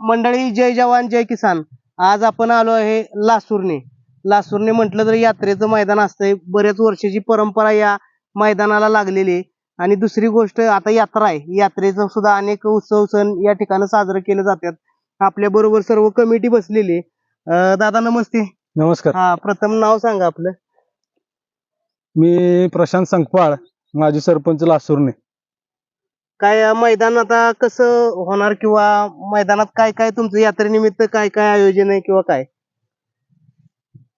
मंडळी जय जवान जय किसान. आज आपण आलो आहे लासूरने. लासूरने म्हटलं तर यात्रेचं मैदान असतंय. बऱ्याच वर्षाची परंपरा या मैदानाला लागलेली आहे. आणि दुसरी गोष्ट आता यात्रा आहे. यात्रेचं सुद्धा अनेक उत्सव सण या ठिकाणी साजरे केले जातात. आपल्या बरोबर सर्व कमिटी बसलेली आहे. दादा नमस्ते. नमस्कार. हा प्रथम नाव सांगा आपलं. मी प्रशांत संकपाळ माजी सरपंच लासूरने. काय मैदान आता कसं होणार किंवा मैदानात काय काय तुमचं यात्रेनिमित्त काय काय आयोजन आहे किंवा काय?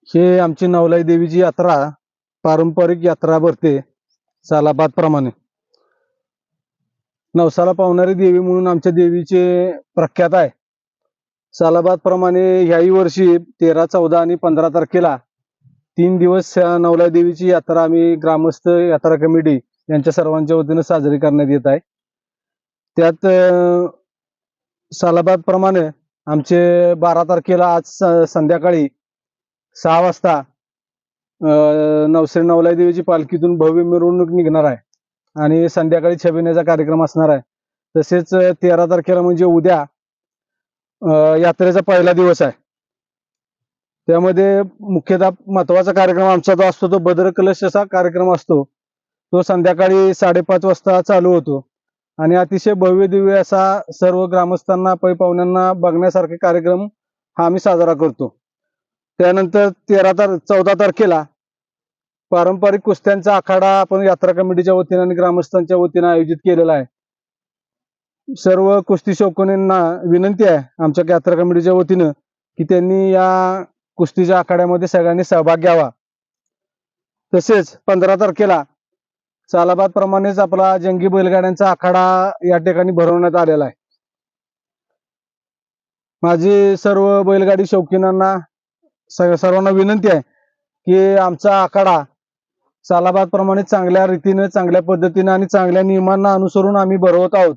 हे आमची नवलाई देवीची यात्रा पारंपरिक यात्रा भरते सालाबाद प्रमाणे. नवसाला पावणारी देवी म्हणून आमच्या देवीचे प्रख्यात आहे. सालाबाद प्रमाणे ह्याही वर्षी तेरा चौदा आणि पंधरा तारखेला तीन दिवस नवलाई देवीची यात्रा आम्ही ग्रामस्थ यात्रा कमिटी यांच्या सर्वांच्या वतीनं साजरी करण्यात येत आहे. त्यात अं, सालाबाद प्रमाणे आमचे बारा तारखेला आज संध्याकाळी सहा वाजता अं, नवश्री नवलाई देवीची पालखीतून भव्य मिरवणूक निघणार आहे आणि संध्याकाळी छबिण्याचा कार्यक्रम असणार आहे. तसेच तेरा तारखेला म्हणजे उद्या यात्रेचा पहिला दिवस आहे. त्यामध्ये मुख्यतः महत्त्वाचा कार्यक्रम आमचा जो असतो तो बद्र कलश असा कार्यक्रम असतो. तो संध्याकाळी साडेपाच वाजता चालू होतो. आणि अतिशय भव्य दिव्य असा सर्व ग्रामस्थांना पै पाहुण्यांना बघण्यासारखे कार्यक्रम हा आम्ही साजरा करतो. त्यानंतर तेरा तार चौदा तारखेला पारंपरिक कुस्त्यांचा आखाडा आपण यात्रा कमिटीच्या वतीनं आणि ग्रामस्थांच्या वतीनं आयोजित केलेला आहे. सर्व कुस्ती शौकनींना विनंती आहे आमच्या यात्रा कमिटीच्या वतीनं की त्यांनी या कुस्तीच्या आखाड्यामध्ये सगळ्यांनी सहभाग घ्यावा. तसेच पंधरा तारखेला सालाबाद प्रमाणेच आपला जंगी बैलगाड्यांचा आखाडा या ठिकाणी भरवण्यात आलेला आहे. माझी सर्व बैलगाडी शौकीनांना सर्वांना विनंती आहे की आमचा आखाडा सालाबाद प्रमाणे चांगल्या रीतीने चांगल्या पद्धतीने आणि चांगल्या नियमांना अनुसरून आम्ही भरवत आहोत.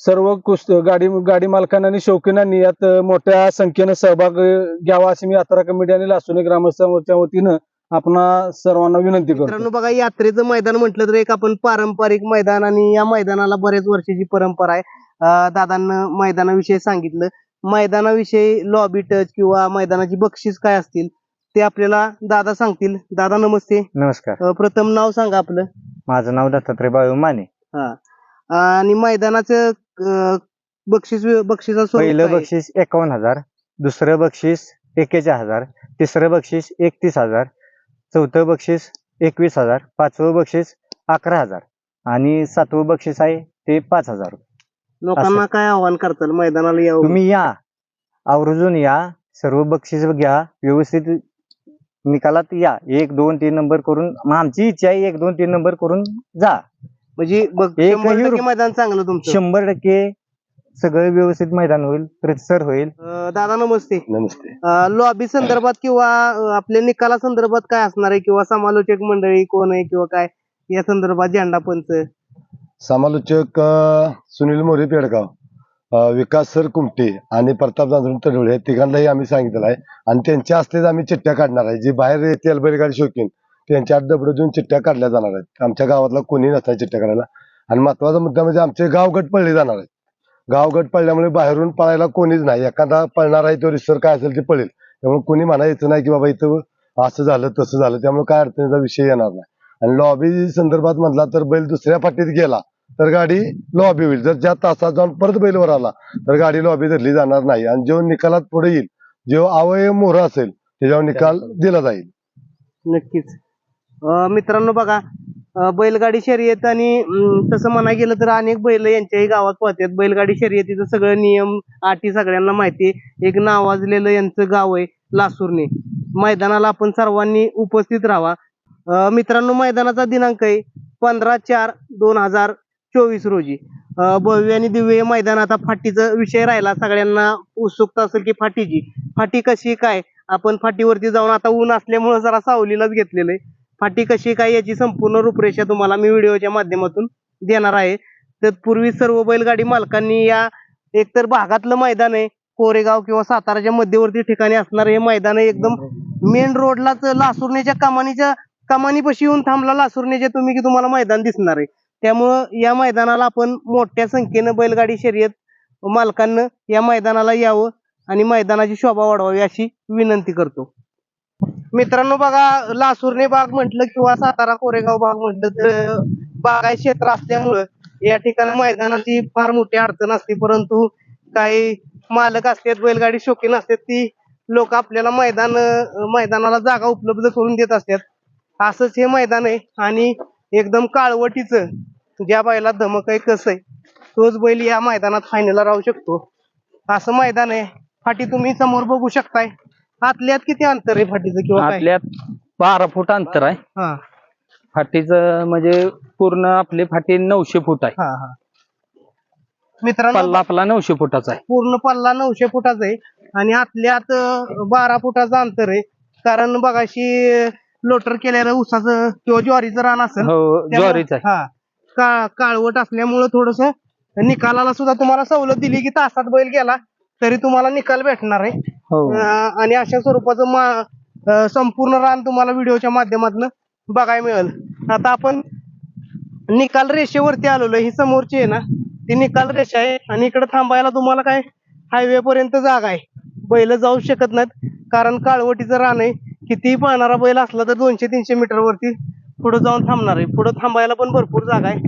सर्व कुस्त गाडी गाडी मालकांना आणि शौकीनांनी यात मोठ्या संख्येने सहभाग घ्यावा अशी मी यात्रा कमिटी आणि लासुने ग्रामस्थांच्या वतीनं आपणा सर्वांना विनंती करतो. मित्रांनो बघा यात्रेचं मैदान म्हटलं तर एक आपण पारंपरिक मैदान आणि या मैदानाला बरेच वर्षाची परंपरा आहे. अं, दादांना मैदानाविषयी सांगितलं. मैदानाविषयी लॉबी टच किंवा मैदानाची बक्षीस काय असतील ते आपल्याला दादा सांगतील. दादा नमस्ते. नमस्कार. अं, प्रथम नाव सांगा आपलं. माझं नाव दत्तात्रय बाळू माने. हा. आणि मैदानाचं अं, बक्षीस बक्षिसा पहिलं बक्षीस एकावन्न हजार दुसरं बक्षीस एक्केचाळ हजार तिसरं बक्षीस एकतीस हजार चौथं बक्षीस एकवीस हजार पाचवं बक्षीस अकरा हजार आणि सातवं बक्षीस आहे ते पाच हजार लोकांना काय आव्हान करताल? मैदानाला यावं? तुम्ही या. आवर्जून या. सर्व बक्षीस घ्या. व्यवस्थित निकालात या. एक दोन तीन नंबर करून मग आमची इच्छा आहे एक दोन तीन नंबर करून जा. म्हणजे बघ एकही शंभर टक्के रु- मैदान चांगलं तुमचं. शंभर टक्के सगळं व्यवस्थित मैदान होईल प्रतिसर होईल. अं, दादा नमस्ते. नमस्ते. लॉबी संदर्भात किंवा अं, आपल्या निकाला संदर्भात काय असणार आहे किंवा समालोचक मंडळी कोण आहे किंवा काय? या संदर्भात झेंडा पंच. समालोचक अ, सुनील मोरे पेडगाव अ, विकास सर कुमटे आणि प्रताप जांजून तडवळे या तिघांनाही आम्ही सांगितलेलं आहे. आणि त्यांच्या हस्तेच आम्ही चिठ्ठ्या काढणार आहे. जे बाहेर येतील बैलगाडी शौकीन त्यांच्या डबडं देऊन चिठ्ठ्या काढल्या जाणार आहेत. आमच्या गावातला कोणी नसणार चिठ्ठ्या काढायला. आणि महत्त्वाचा मुद्दा म्हणजे आमचे गाव गट पडले जाणार आहेत. गाव गट पडल्यामुळे बाहेरून पळायला कोणीच नाही. एखादा पळणार आहे तो रिसर काय असेल ते पळेल. त्यामुळे कोणी म्हणायचं नाही की बाबा इथं असं झालं तसं झालं. त्यामुळे काय अडचणीचा विषय येणार नाही. आणि लॉबी संदर्भात म्हटला तर बैल दुसऱ्या फाटीत गेला तर गाडी लॉबी होईल. जर ज्या तासात जाऊन परत बैलवर आला तर गाडी लॉबी धरली जाणार नाही. आणि जो निकालात पुढे येईल जो अवयव मोहर असेल त्याच्यावर निकाल दिला जाईल. नक्कीच. अं, मित्रांनो बघा बैलगाडी शर्यत आणि तसं म्हणाय गेलं तर अनेक बैल यांच्याही गावात पोहतात. बैलगाडी शर्यतीचं सगळं नियम आटी सगळ्यांना माहिती आहे. एक नावाजलेलं यांचं गाव आहे लासूरने. मैदानाला आपण सर्वांनी उपस्थित राहावा. मित्रांनो मैदानाचा दिनांक आहे पंधरा चार दोन हजार चोवीस रोजी. भव्य आणि दिव्य हे मैदान आता फाटीचा विषय राहिला. सगळ्यांना उत्सुकता असेल की फाटीची. फाटी कशी काय? आपण फाटीवरती जाऊन आता ऊन असल्यामुळे जरा सावलीलाच घेतलेलं आहे. फाटी कशी काय याची संपूर्ण रूपरेषा तुम्हाला मी व्हिडिओच्या माध्यमातून देणार आहे. तत्पूर्वी सर्व बैलगाडी मालकांनी या एकतर भागातलं मैदान आहे कोरेगाव किंवा साताराच्या मध्यवर्ती ठिकाणी असणार हे मैदान आहे एकदम मेन रोडलाच लासुरण्याच्या कमानीच्या कमानीपाशी येऊन थांबला लासुरण्याच्या तुम्ही की तुम्हाला मैदान दिसणार आहे. त्यामुळं या मैदानाला आपण मोठ्या संख्येनं बैलगाडी शर्यत मालकांना या मैदानाला यावं आणि मैदानाची शोभा वाढवावी अशी विनंती करतो. मित्रांनो बघा लासूरने बाग म्हटलं किंवा सातारा कोरेगाव बाग म्हटलं तर बागाय क्षेत्र असल्यामुळं या ठिकाणी मैदानाची फार मोठी अडचण असते. परंतु काही मालक असतात बैलगाडी शौकीन असतात ती लोक आपल्याला मैदान मैदानाला जागा उपलब्ध करून देत असतात. असंच हे मैदान आहे आणि एकदम काळवटीचं ज्या बैला धमक आहे कसं आहे तोच बैल या मैदानात फायनलला राहू शकतो. असं मैदान आहे. फाटी तुम्ही समोर बघू शकताय. आतल्यात किती अंतर आहे फाटीचं किंवा काय? आतल्यात बारा फूट अंतर आहे. हा. फाटीचं म्हणजे पूर्ण आपली फाटी नऊशे फूट आहे. हा हा. मित्रांनो पल्ला आपला नऊशे फुटाचा आहे. पूर्ण पल्ला नऊशे फुटाचा आहे आणि आतल्यात अं, बारा फुटाचं अंतर आहे. कारण बघाशी लोटर केलेलं ऊसाचं किंवा ज्वारीचं रान असेल हो त्यामुळं- ज्वारीच आहे. हा का काळवट असल्यामुळं थोडस निकालाला सुद्धा तुम्हाला सवलत दिली की तासात बैल गेला तरी तुम्हाला निकाल भेटणार आहे. हो. अं, आणि अशा स्वरूपाचं मा- अं, संपूर्ण रान तुम्हाला व्हिडिओच्या माध्यमातून बघायला मिळेल. आता आपण निकाल रेषेवरती आलेलो ही समोरची आहे ना ती निकाल रेषा आहे. आणि इकडे थांबायला तुम्हाला काय हायवे पर्यंत जागा आहे. बैल जाऊ शकत नाहीत. कारण काळवटीचं रान आहे. कितीही पाहणारा बैल असला तर दोनशे तीनशे मीटर वरती पुढे जाऊन थांबणार आहे. पुढे थांबायला पण भरपूर जागा आहे.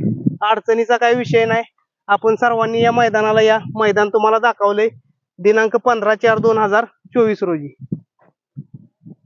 अडचणीचा काही विषय नाही. आपण सर्वांनी या मैदानाला या. मैदान तुम्हाला दाखवलंय. दिनांक पंधरा चार दोन हजार चोवीस रोजी.